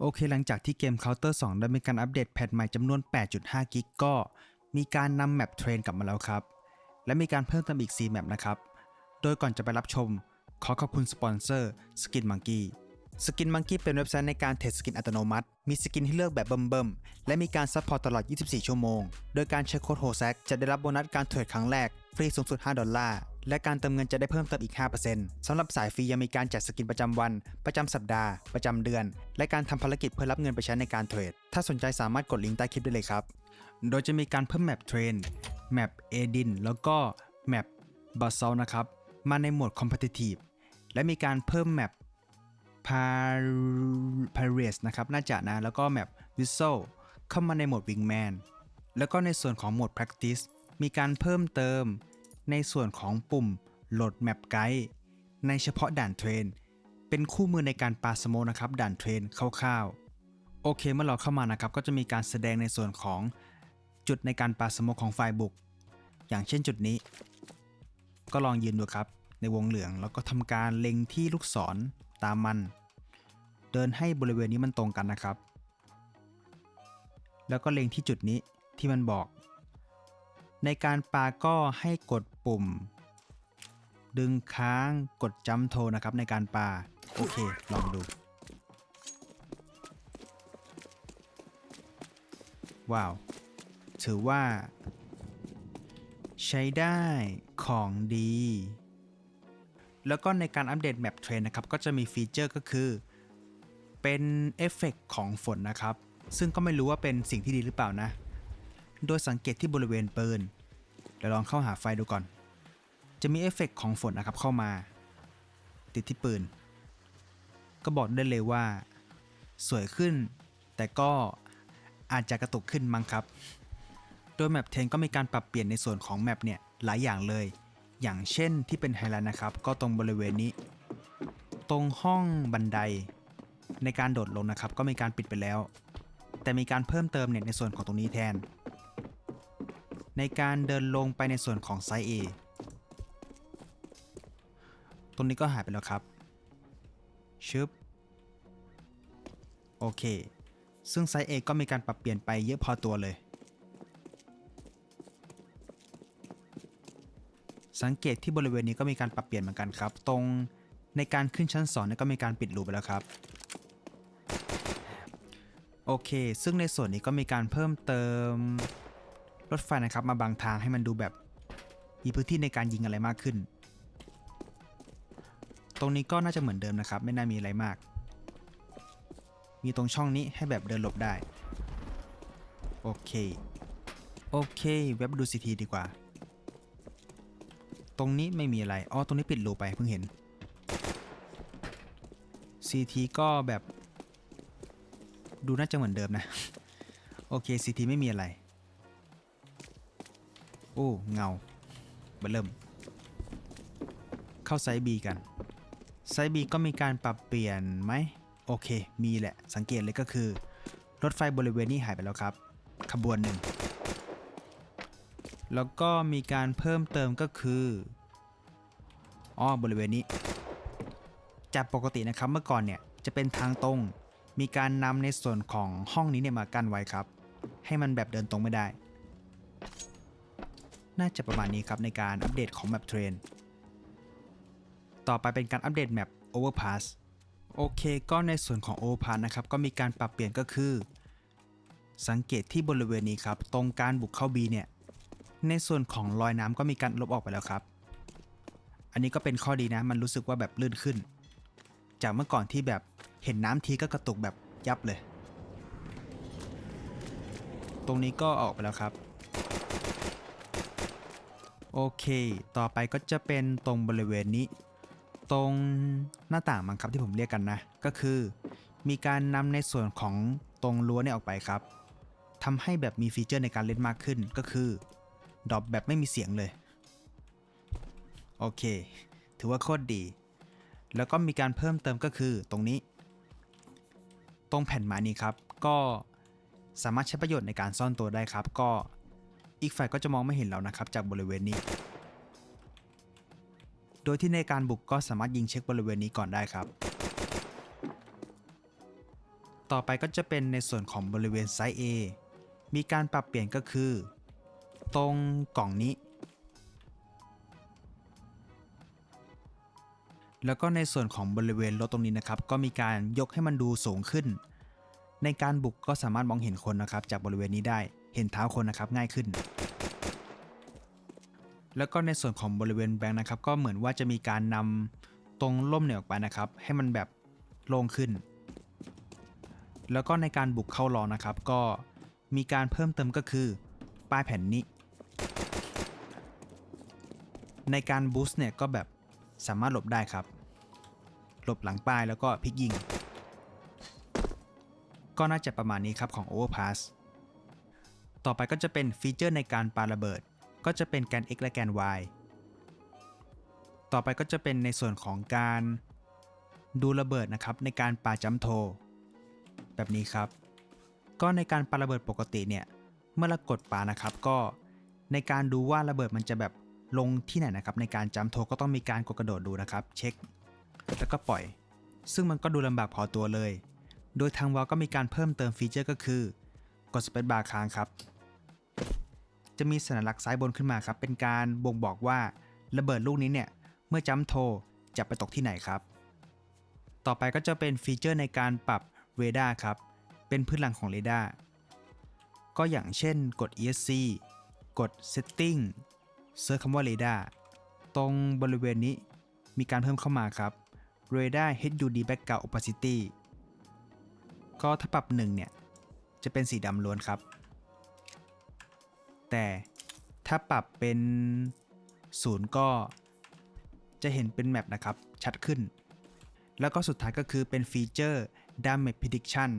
โอเคหลังจากที่เกม Counter 2 ได้มีการอัปเดตแพทใหม่จำนวน 8.5 กิกก็ มีการนำแมปเทรนกลับมาแล้วครับ และมีการเพิ่มเติมอีก 4 แมปนะครับ โดยก่อนจะไปรับชม ขอขอบคุณสปอนเซอร์ Skin Monkey Skin Monkey เป็นเว็บไซต์ในการเทรดสกินอัตโนมัติ มีสกินให้เลือกแบบเบิ่มๆ และมีการซัพพอร์ตตลอด 24 ชั่วโมง โดยการใช้โค้ดโฮแซกจะได้รับโบนัสการเทรดครั้งแรก ฟรีสูงสุด 5 ดอลลาร์ และการเติมเงินจะได้เพิ่มเติมอีก 5%สำหรับสายฟรียังมีการแจกสกินประจำวัน ประจำสัปดาห์ ประจำเดือน และการทำภารกิจเพื่อรับเงินไปใช้ในการเทรด ถ้าสนใจสามารถกดลิงก์ใต้คลิปได้เลยครับ โดยจะมีการเพิ่มแมปเทรนแมปเอดินแล้วก็แมปบัสซอลนะครับ มาในโหมด Competitive และมีการเพิ่มแมปพาพาเรสนะครับน่าจะนะ แล้วก็แมปวิสโซเข้ามาในโหมด Wingman แล้วก็ในส่วนของโหมด Practice มีการเพิ่มเติม ในส่วนของปุ่มโหลดแมปไกด์ในเฉพาะด่านเทรน เป็นคู่มือในการปาสโมนะครับด่านเทรนคร่าวๆ โอเคเมื่อเราเข้ามานะครับก็จะมีการแสดงในส่วนของจุดในการปาสโมของฝ่ายบุก อย่างเช่นจุดนี้ ก็ลองยืนดูครับ ในวงเหลืองแล้วก็ทำการเล็งที่ลูกศรตามมัน เดินให้บริเวณนี้มันตรงกันนะครับ แล้วก็เล็งที่จุดนี้ที่มันบอก ในการปาก็ให้กด ปุ่ม ดึงค้างกดจัมโทนะครับในการปา โอเค ลองดู ว้าว ถือว่า ใช้ได้ของดี แล้วก็ในการอัปเดตแมปเทรนนะครับ ก็จะมีฟีเจอร์ก็คือ เป็นเอฟเฟกต์ของฝนนะครับ ซึ่งก็ไม่รู้ว่าเป็นสิ่งที่ดีหรือเปล่านะโดยสังเกตที่บริเวณปืนเดี๋ยวลองเข้าหาไฟดูก่อน จะมีเอฟเฟกต์ของฝนนะครับเข้ามา ติดที่ปืน ก็บอกได้เลยว่า สวยขึ้น แต่ก็อาจจะกระตุกขึ้นมั้งครับ โดยแมปเทนก็มีการปรับเปลี่ยนในส่วนของแมปเนี่ยหลายอย่างเลย อย่างเช่นที่เป็นไฮไลท์นะครับ ก็ตรงบริเวณนี้ ตรงห้องบันได ในการโดดลงนะครับ ก็มีการปิดไปแล้ว แต่มีการเพิ่มเติมเนี่ยในส่วนของตรงนี้แทน ในการเดินลงไปในส่วนของไซส์ A ตรงนี้ก็หายไปแล้วครับ ชึบ โอเค ซึ่งไซส์ A ก็มีการปรับเปลี่ยนไปเยอะพอตัวเลย สังเกตที่บริเวณนี้ก็มีการปรับเปลี่ยนเหมือนกันครับ ตรงในการขึ้นชั้น2เนี่ก็มีการปิดรูไปแล้วครับ โอเค ซึ่งในส่วนนี้ก็มีการเพิ่มเติมรถไฟนะครับ มาบางทางให้มันดูแบบมีพื้นที่ในการยิงอะไรมากขึ้น ตรงนี้ก็น่าจะเหมือนเดิมนะครับ ไม่น่ามีอะไรมาก มีตรงช่องนี้ให้แบบเดินหลบได้ โอเค โอเค เว็บดูซีทีดีกว่า ตรงนี้ไม่มีอะไร อ๋อ ตรงนี้ปิดรูไปเพิ่งเห็น CT ก็แบบ ดูน่าจะเหมือนเดิมนะ โอเค CT ไม่มีอะไร โอ้ เงาเบอร์เริ่มเข้าไซส์ B กัน ไซส์ B ก็มีการปรับเปลี่ยนไหมโอเค มีแหละ สังเกตเลยก็คือ รถไฟบริเวณนี้หายไปแล้วครับ ขบวนหนึ่ง แล้วก็มีการเพิ่มเติมก็คืออ๋อบริเวณนี้ จากปกตินะครับเมื่อก่อนเนี่ยจะเป็นทางตรง มีการนำในส่วนของห้องนี้เนี่ยมากั้นไว้ครับ ให้มันแบบเดินตรงไม่ได้ น่าจะประมาณนี้ครับในการอัปเดตของแมปเทรน ต่อไปเป็นการอัปเดตแมป Overpass โอเค ก็ในส่วนของ Overpass นะครับ ก็มีการปรับเปลี่ยนก็คือ สังเกตที่บริเวณนี้ครับ ตรงการบุกเข้า B เนี่ย ในส่วนของรอยน้ำก็มีการลบออกไปแล้วครับ อันนี้ก็เป็นข้อดีนะ มันรู้สึกว่าแบบลื่นขึ้น จากเมื่อก่อนที่แบบเห็นน้ำทีก็กระตุกแบบยับเลย ตรงนี้ก็ออกไปแล้วครับโอเค ต่อไปก็จะเป็นตรงบริเวณนี้ ตรงหน้าต่างมังครับที่ผมเรียกกันนะ ก็คือ มีการนำในส่วนของตรงรั้วเนี่ยออกไปครับทำให้แบบมีฟีเจอร์ในการเล่นมากขึ้นก็คือดรอปแบบไม่มีเสียงเลย โอเค ถือว่าโคตรดี แล้วก็มีการเพิ่มเติมก็คือตรงนี้ ตรงแผ่นไม้นี้ครับ ก็สามารถใช้ประโยชน์ในการซ่อนตัวได้ครับ ก็อีกฝ่ายก็จะมองไม่เห็นเรานะครับ จากบริเวณนี้ โดยที่ในการบุกก็สามารถยิงเช็คบริเวณนี้ก่อนได้ครับ ต่อไปก็จะเป็นในส่วนของบริเวณไซส์ A มีการปรับเปลี่ยนก็คือ ตรงกล่องนี้ แล้วก็ในส่วนของบริเวณรถตรงนี้นะครับ ก็มีการยกให้มันดูสูงขึ้น ในการบุกก็สามารถมองเห็นคนนะครับ จากบริเวณนี้ได้เห็นเท้าคนนะครับง่ายขึ้น แล้วก็ในส่วนของบริเวณแบงค์นะครับ ก็เหมือนว่าจะมีการนำตรงล่มเนี่ยออกไปนะครับ ให้มันแบบโล่งขึ้น แล้วก็ในการบุกเข้าล้อนะครับ ก็มีการเพิ่มเติมก็คือป้ายแผ่นนี้ ในการบูสต์เนี่ยก็แบบสามารถหลบได้ครับ หลบหลังป้ายแล้วก็พลิกยิง ก็น่าจะประมาณนี้ครับของ Overpass ต่อไปก็จะเป็นฟีเจอร์ในการปาระเบิด ก็จะเป็นแกน x และแกน y ต่อไปก็จะเป็นในส่วนของการดูระเบิดนะครับในการปาจัมโท แบบนี้ครับ ก็ในการปาระเบิดปกติเนี่ยเมื่อเรากดปานะครับ ก็ในการดูว่าระเบิดมันจะแบบลงที่ไหนนะครับ ในการจัมโทก็ต้องมีการกดกระโดดดูนะครับ เช็ค แล้วก็ปล่อย ซึ่งมันก็ดูลำบากพอตัวเลย โดยทางวอลก็มีการเพิ่มเติมฟีเจอร์ก็คือ กดสเปซบาร์ค้างครับ จะมีสัญลักษณ์ซ้ายบนขึ้นมาครับ เป็นการบ่งบอกว่าระเบิดลูกนี้เนี่ยเมื่อจัมโทจะไปตกที่ไหนครับ ต่อไปก็จะเป็นฟีเจอร์ในการปรับเรดาร์ครับ เป็นพื้นหลังของเรดาร์ก็อย่างเช่นกด ESC กด Setting เซิร์ชคำว่าเรดาร์ตรงบริเวณนี้มีการเพิ่มเข้ามาครับ Radar HUD Background Opacity ก็ถ้าปรับ 1 เนี่ย จะเป็นสีดำล้วนครับ แต่ถ้าปรับเป็น0ก็จะเห็นเป็นแมปนะครับ ชัดขึ้น แล้วก็สุดท้ายก็คือเป็นฟีเจอร์ Damage Prediction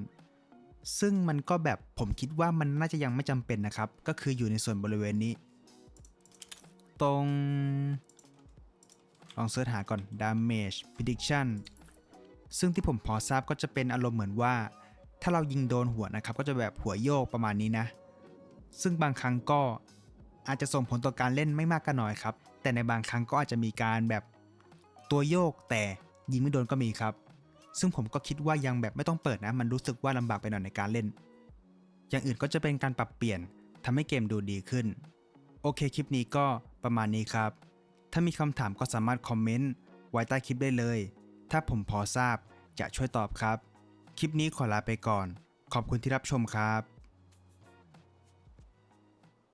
ซึ่งมันก็แบบผมคิดว่ามันน่าจะยังไม่จำเป็นนะครับ ก็คืออยู่ในส่วนบริเวณนี้ ตรง ลองเสิร์ชหาก่อน damage prediction ซึ่งที่ผมพอทราบก็จะเป็นอารมณ์เหมือนว่า ถ้าเรายิงโดนหัวนะครับ ก็จะแบบหัวโยกประมาณนี้นะ ซึ่งบางครั้งก็อาจจะส่งผลต่อการเล่นไม่มากก็น้อยครับ แต่ในบางครั้งก็อาจจะมีการแบบตัวโยกแต่ยิงไม่โดนก็มีครับ ซึ่งผมก็คิดว่ายังแบบไม่ต้องเปิดนะ มันรู้สึกว่าลำบากไปหน่อยในการเล่น อย่างอื่นก็จะเป็นการปรับเปลี่ยนทำให้เกมดูดีขึ้น โอเคคลิปนี้ก็ประมาณนี้ครับ ถ้ามีคำถามก็สามารถคอมเมนต์ไว้ใต้คลิปได้เลย ถ้าผมพอทราบจะช่วยตอบครับ คลิปนี้ขอลาไปก่อน ขอบคุณที่รับชมครับ